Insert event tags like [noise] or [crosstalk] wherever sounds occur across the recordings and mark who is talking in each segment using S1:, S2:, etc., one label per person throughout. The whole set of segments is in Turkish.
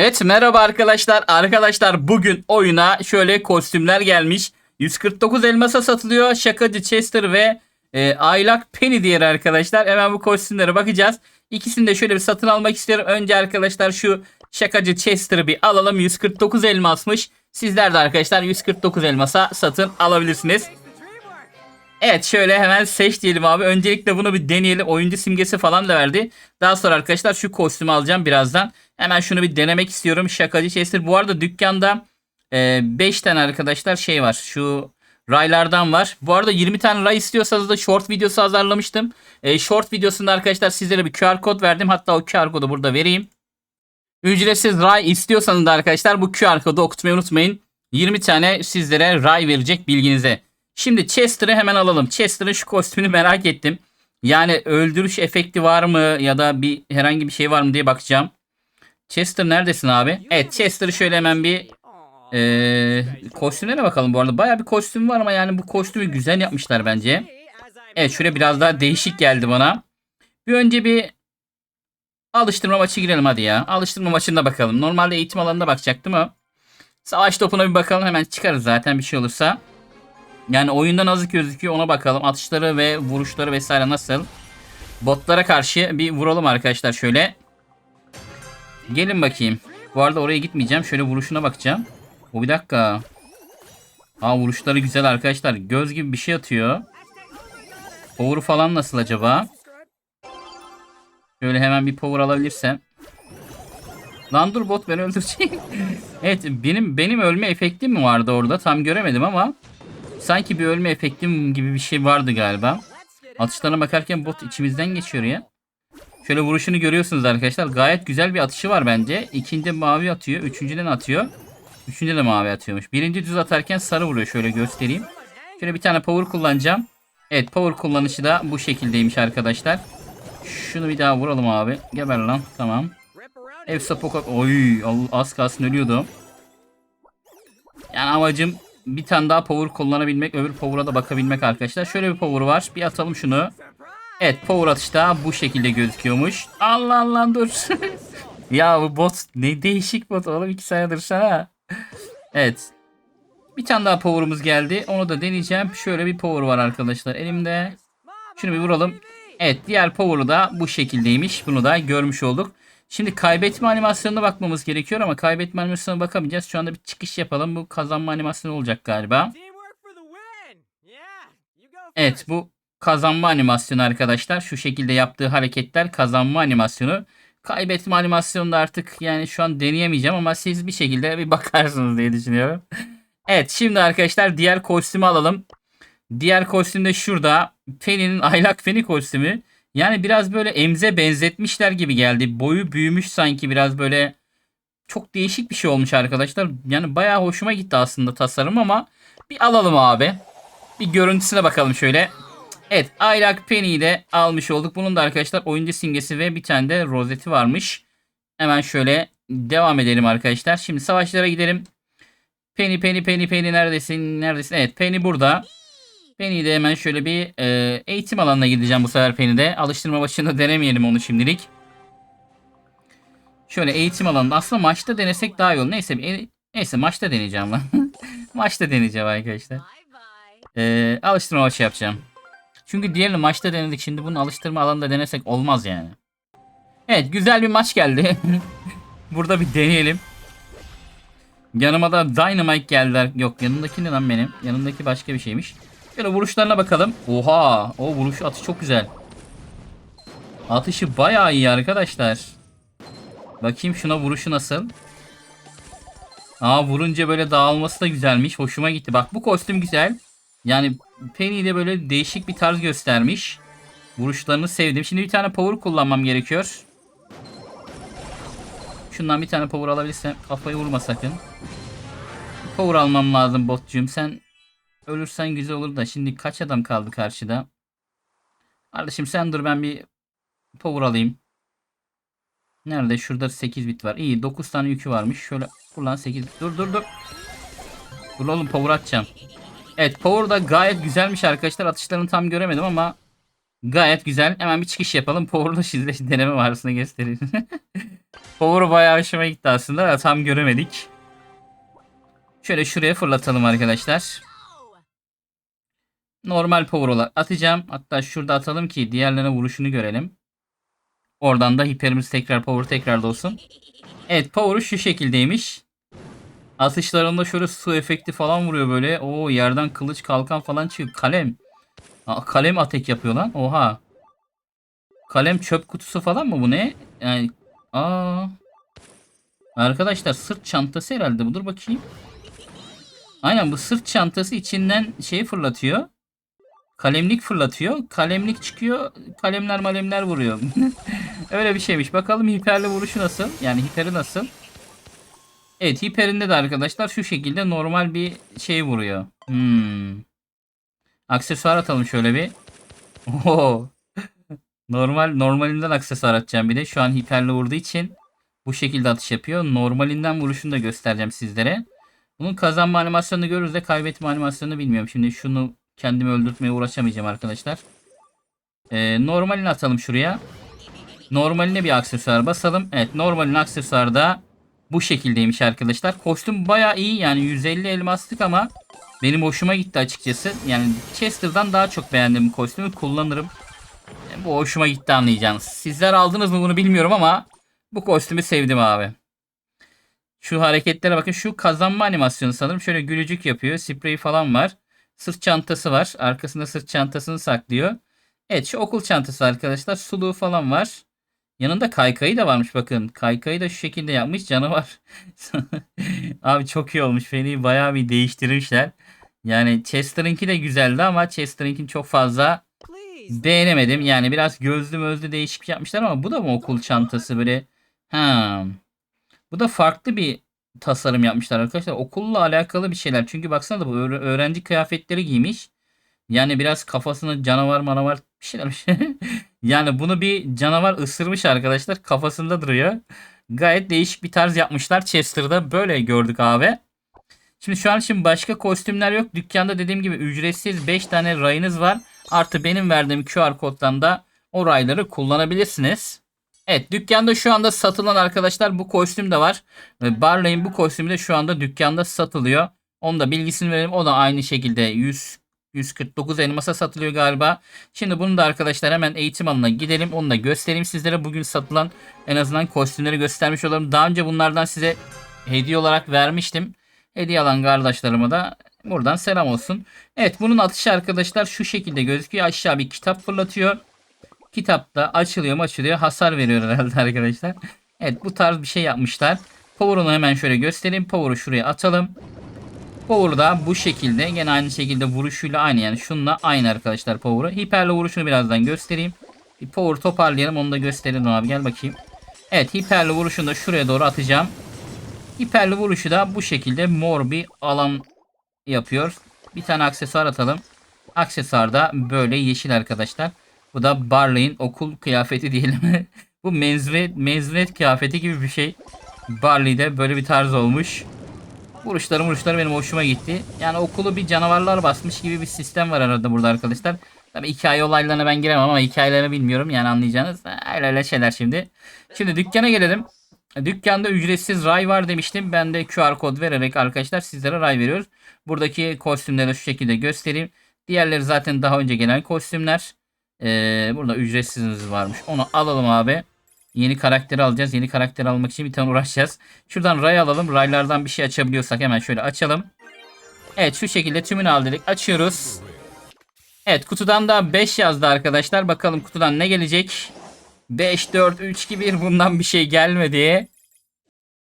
S1: Evet merhaba arkadaşlar. Arkadaşlar bugün oyuna şöyle kostümler gelmiş. 149 elmasa satılıyor. Şakacı Chester ve e, Aylak Penny diğer arkadaşlar. Hemen bu kostümlere bakacağız. İkisini de şöyle bir satın almak istiyorum. Önce arkadaşlar şu şakacı Chester'ı bir alalım. 149 elmasmış. Sizler de arkadaşlar 149 elmasa satın alabilirsiniz. Evet şöyle hemen seç diyelim abi. Öncelikle bunu bir deneyelim. Oyuncu simgesi falan da verdi. Daha sonra arkadaşlar şu kostümü alacağım birazdan. Hemen şunu bir denemek istiyorum. Şakacı Chester. Bu arada dükkanda 5 tane arkadaşlar şey var. Şu raylardan var. Bu arada 20 tane ray istiyorsanız da short videosu hazırlamıştım. E, short videosunda arkadaşlar sizlere bir QR kod verdim. Hatta o QR kodu burada vereyim. Ücretsiz ray istiyorsanız da arkadaşlar bu QR kodu okutmayı unutmayın. 20 tane sizlere ray verecek bilginize. Şimdi Chester'ı hemen alalım. Chester'ın şu kostümünü merak ettim. Yani öldürüş efekti var mı ya da bir herhangi bir şey var mı diye bakacağım. Chester neredesin abi? Evet Chester'ı şöyle hemen bir ee, kostümlere bakalım bu arada. Baya bir kostüm var ama yani bu kostümü güzel yapmışlar bence. Evet şöyle biraz daha değişik geldi bana. Bir önce bir alıştırma maçı girelim hadi ya. Alıştırma maçında bakalım. Normalde eğitim alanında bakacaktım ama savaş topuna bir bakalım hemen çıkarız zaten bir şey olursa. Yani oyunda nasıl gözüküyor ona bakalım. Atışları ve vuruşları vesaire nasıl. Botlara karşı bir vuralım arkadaşlar şöyle. Gelin bakayım. Bu arada oraya gitmeyeceğim. Şöyle vuruşuna bakacağım. O bir dakika. Aa vuruşları güzel arkadaşlar. Göz gibi bir şey atıyor. Power falan nasıl acaba? Şöyle hemen bir power alabilirsem. Lan dur bot beni öldürecek. [laughs] evet benim benim ölme efektim mi vardı orada? Tam göremedim ama sanki bir ölme efektim gibi bir şey vardı galiba. Atışlarına bakarken bot içimizden geçiyor ya. Şöyle vuruşunu görüyorsunuz arkadaşlar. Gayet güzel bir atışı var bence. İkinci mavi atıyor. Üçüncüden atıyor. Üçüncü de mavi atıyormuş. Birinci düz atarken sarı vuruyor. Şöyle göstereyim. Şöyle bir tane power kullanacağım. Evet power kullanışı da bu şekildeymiş arkadaşlar. Şunu bir daha vuralım abi. Geber lan. Tamam. Efsa pokat. Oy az kalsın ölüyordu. Yani amacım bir tane daha power kullanabilmek. Öbür power'a da bakabilmek arkadaşlar. Şöyle bir power var. Bir atalım şunu. Evet power atışta bu şekilde gözüküyormuş. Allah Allah dur. [laughs] ya bu bot ne değişik bot oğlum. iki saniye dursana. Evet. Bir tane daha power'ımız geldi. Onu da deneyeceğim. Şöyle bir power var arkadaşlar elimde. Şunu bir vuralım. Evet diğer power'ı da bu şekildeymiş. Bunu da görmüş olduk. Şimdi kaybetme animasyonuna bakmamız gerekiyor ama kaybetme animasyonuna bakamayacağız. Şu anda bir çıkış yapalım. Bu kazanma animasyonu olacak galiba. Evet bu kazanma animasyonu arkadaşlar. Şu şekilde yaptığı hareketler kazanma animasyonu. Kaybetme animasyonunda artık yani şu an deneyemeyeceğim ama siz bir şekilde bir bakarsınız diye düşünüyorum. evet şimdi arkadaşlar diğer kostümü alalım. Diğer kostüm de şurada. Penny'nin aylak Penny kostümü. Yani biraz böyle emze benzetmişler gibi geldi. Boyu büyümüş sanki biraz böyle çok değişik bir şey olmuş arkadaşlar. Yani bayağı hoşuma gitti aslında tasarım ama bir alalım abi. Bir görüntüsüne bakalım şöyle. Evet Aylak Penny'yi de almış olduk. Bunun da arkadaşlar oyuncu simgesi ve bir tane de rozeti varmış. Hemen şöyle devam edelim arkadaşlar. Şimdi savaşlara gidelim. Penny Penny Penny Penny neredesin? Neredesin? Evet Penny burada. Penny'yi de hemen şöyle bir e, eğitim alanına gideceğim bu sefer Penny'de. Alıştırma başında denemeyelim onu şimdilik. Şöyle eğitim alanında. Aslında maçta denesek daha iyi olur. Neyse, e, neyse maçta deneyeceğim lan. [laughs] maçta deneyeceğim arkadaşlar. E, alıştırma başı yapacağım. Çünkü diğerini maçta denedik. Şimdi bunu alıştırma alanında denesek olmaz yani. Evet güzel bir maç geldi. [laughs] Burada bir deneyelim. Yanıma da Dynamite geldiler. Yok yanındaki ne lan benim? Yanındaki başka bir şeymiş. Şöyle vuruşlarına bakalım. Oha. O vuruş atış çok güzel. Atışı bayağı iyi arkadaşlar. Bakayım şuna vuruşu nasıl. Aa vurunca böyle dağılması da güzelmiş. Hoşuma gitti. Bak bu kostüm güzel. Yani Penny de böyle değişik bir tarz göstermiş. Vuruşlarını sevdim. Şimdi bir tane power kullanmam gerekiyor. Şundan bir tane power alabilirsem kafayı vurma sakın. Power almam lazım botcuğum. Sen ölürsen güzel olur da şimdi kaç adam kaldı karşıda? Kardeşim sen dur ben bir power alayım. Nerede? Şurada 8 bit var. İyi 9 tane yükü varmış. Şöyle kullan 8 bit. Dur dur dur. Dur oğlum power atacağım. Evet power da gayet güzelmiş arkadaşlar. Atışlarını tam göremedim ama gayet güzel. Hemen bir çıkış yapalım. Power'da sizde [laughs] deneme varısını göstereyim. [laughs] Power bayağı hoşuma gitti aslında da tam göremedik. Şöyle şuraya fırlatalım arkadaşlar. Normal power olarak atacağım. Hatta şurada atalım ki diğerlerine vuruşunu görelim. Oradan da hiperimiz tekrar power tekrar da olsun. Evet power'u şu şekildeymiş. Atışlarında şöyle su efekti falan vuruyor böyle. Oo yerden kılıç kalkan falan çıkıyor. Kalem. Aa, kalem atek yapıyor lan. Oha. Kalem çöp kutusu falan mı bu ne? Yani aa. Arkadaşlar sırt çantası herhalde bu. Dur bakayım. Aynen bu sırt çantası içinden şey fırlatıyor. Kalemlik fırlatıyor. Kalemlik çıkıyor. Kalemler malemler vuruyor. [laughs] Öyle bir şeymiş. Bakalım hiperli vuruşu nasıl? Yani hiperi nasıl? Evet hiperinde de arkadaşlar şu şekilde normal bir şey vuruyor. Hmm. Aksesuar atalım şöyle bir. Oo. Normal normalinden aksesuar atacağım bir de. Şu an hiperli vurduğu için bu şekilde atış yapıyor. Normalinden vuruşunu da göstereceğim sizlere. Bunun kazanma animasyonunu görürüz de kaybetme animasyonunu bilmiyorum. Şimdi şunu kendimi öldürtmeye uğraşamayacağım arkadaşlar. Ee, normalini atalım şuraya. Normaline bir aksesuar basalım. Evet normalin aksesuarı da bu şekildeymiş arkadaşlar. Kostüm baya iyi yani 150 elmaslık ama benim hoşuma gitti açıkçası. Yani Chester'dan daha çok beğendim kostümü kullanırım. Yani bu hoşuma gitti anlayacağınız. Sizler aldınız mı bunu bilmiyorum ama bu kostümü sevdim abi. Şu hareketlere bakın. Şu kazanma animasyonu sanırım. Şöyle gülücük yapıyor. Sprey falan var. Sırt çantası var. Arkasında sırt çantasını saklıyor. Evet şu okul çantası arkadaşlar. Suluğu falan var. Yanında kaykayı da varmış bakın. Kaykayı da şu şekilde yapmış canavar. [laughs] Abi çok iyi olmuş. Feni bayağı bir değiştirmişler. Yani Chester'ınki de güzeldi ama Chester'ınkini çok fazla beğenemedim. Yani biraz gözlü mözlü değişik yapmışlar ama bu da mı okul çantası böyle? Ha. Bu da farklı bir tasarım yapmışlar arkadaşlar. Okulla alakalı bir şeyler. Çünkü baksana da bu öğre- öğrenci kıyafetleri giymiş. Yani biraz kafasına canavar manavar bir şeyler. [laughs] yani bunu bir canavar ısırmış arkadaşlar. Kafasında duruyor. Gayet değişik bir tarz yapmışlar. Chester'da böyle gördük abi. Şimdi şu an şimdi başka kostümler yok. Dükkanda dediğim gibi ücretsiz 5 tane rayınız var. Artı benim verdiğim QR koddan da o rayları kullanabilirsiniz. Evet dükkanda şu anda satılan arkadaşlar bu kostüm de var. Ve Barley'in bu kostümü de şu anda dükkanda satılıyor. Onu da bilgisini verelim. O da aynı şekilde 100 149 elmasa satılıyor galiba. Şimdi bunu da arkadaşlar hemen eğitim alanına gidelim. Onu da göstereyim sizlere. Bugün satılan en azından kostümleri göstermiş olalım. Daha önce bunlardan size hediye olarak vermiştim. Hediye alan kardeşlerime de buradan selam olsun. Evet bunun atışı arkadaşlar şu şekilde gözüküyor. Aşağı bir kitap fırlatıyor. Kitapta açılıyor mu açılıyor. Hasar veriyor herhalde arkadaşlar. Evet bu tarz bir şey yapmışlar. Power'unu hemen şöyle göstereyim. Power'u şuraya atalım. Power da bu şekilde. Gene aynı şekilde vuruşuyla aynı. Yani şununla aynı arkadaşlar Power'ı. Hiperle vuruşunu birazdan göstereyim. Bir Power toparlayalım. Onu da gösterelim abi. Gel bakayım. Evet hiperli vuruşunu da şuraya doğru atacağım. Hiperli vuruşu da bu şekilde mor bir alan yapıyor. Bir tane aksesuar atalım. Aksesuar da böyle yeşil arkadaşlar. Bu da Barley'in okul kıyafeti diyelim. [laughs] bu mezuniyet, mezuniyet kıyafeti gibi bir şey. Barley'de böyle bir tarz olmuş. Vuruşları vuruşları benim hoşuma gitti. Yani okulu bir canavarlar basmış gibi bir sistem var arada burada arkadaşlar. Tabi hikaye olaylarına ben giremem ama hikayelerini bilmiyorum yani anlayacağınız. Öyle öyle şeyler şimdi. Şimdi dükkana gelelim. Dükkanda ücretsiz ray var demiştim. Ben de QR kod vererek arkadaşlar sizlere ray veriyoruz. Buradaki kostümleri şu şekilde göstereyim. Diğerleri zaten daha önce gelen kostümler. Ee, burada ücretsizimiz varmış. Onu alalım abi. Yeni karakteri alacağız. Yeni karakteri almak için bir tane uğraşacağız. Şuradan ray alalım. Raylardan bir şey açabiliyorsak hemen şöyle açalım. Evet şu şekilde tümünü al. Açıyoruz. Evet kutudan da 5 yazdı arkadaşlar. Bakalım kutudan ne gelecek. 5, 4, 3, 2, 1 bundan bir şey gelmedi.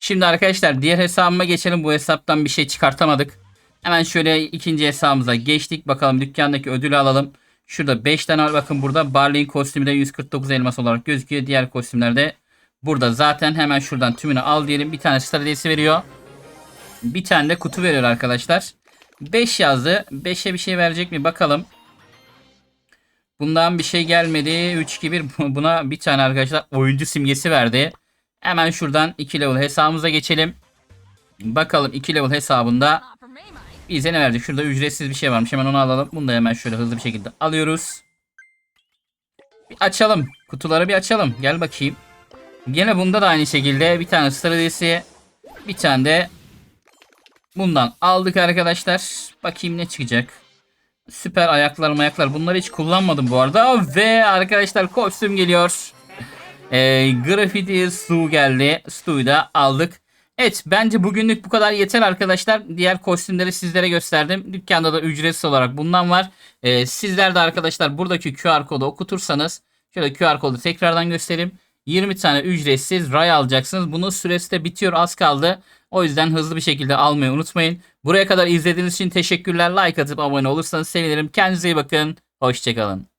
S1: Şimdi arkadaşlar diğer hesabıma geçelim. Bu hesaptan bir şey çıkartamadık. Hemen şöyle ikinci hesabımıza geçtik. Bakalım dükkandaki ödülü alalım. Şurada 5 tane. Bakın burada Barley'in kostümü de 149 elmas olarak gözüküyor. Diğer kostümlerde burada zaten hemen şuradan tümünü al diyelim. Bir tane star hediyesi veriyor. Bir tane de kutu veriyor arkadaşlar. 5 yazdı. 5'e bir şey verecek mi bakalım. Bundan bir şey gelmedi. 3 2 1 buna bir tane arkadaşlar oyuncu simgesi verdi. Hemen şuradan 2 level hesabımıza geçelim. Bakalım 2 level hesabında bize ne verdi? Şurada ücretsiz bir şey varmış. Hemen onu alalım. Bunu da hemen şöyle hızlı bir şekilde alıyoruz. Bir açalım. Kutuları bir açalım. Gel bakayım. Gene bunda da aynı şekilde bir tane star hediyesi. Bir tane de bundan aldık arkadaşlar. Bakayım ne çıkacak. Süper ayaklar mayaklar. Bunları hiç kullanmadım bu arada. Ve arkadaşlar kostüm geliyor. E, Graffiti Stu geldi. Stu'yu da aldık. Evet bence bugünlük bu kadar yeter arkadaşlar. Diğer kostümleri sizlere gösterdim. Dükkanda da ücretsiz olarak bundan var. E, sizler de arkadaşlar buradaki QR kodu okutursanız şöyle QR kodu tekrardan göstereyim. 20 tane ücretsiz ray alacaksınız. Bunun süresi de bitiyor az kaldı. O yüzden hızlı bir şekilde almayı unutmayın. Buraya kadar izlediğiniz için teşekkürler. Like atıp abone olursanız sevinirim. Kendinize iyi bakın. Hoşçakalın.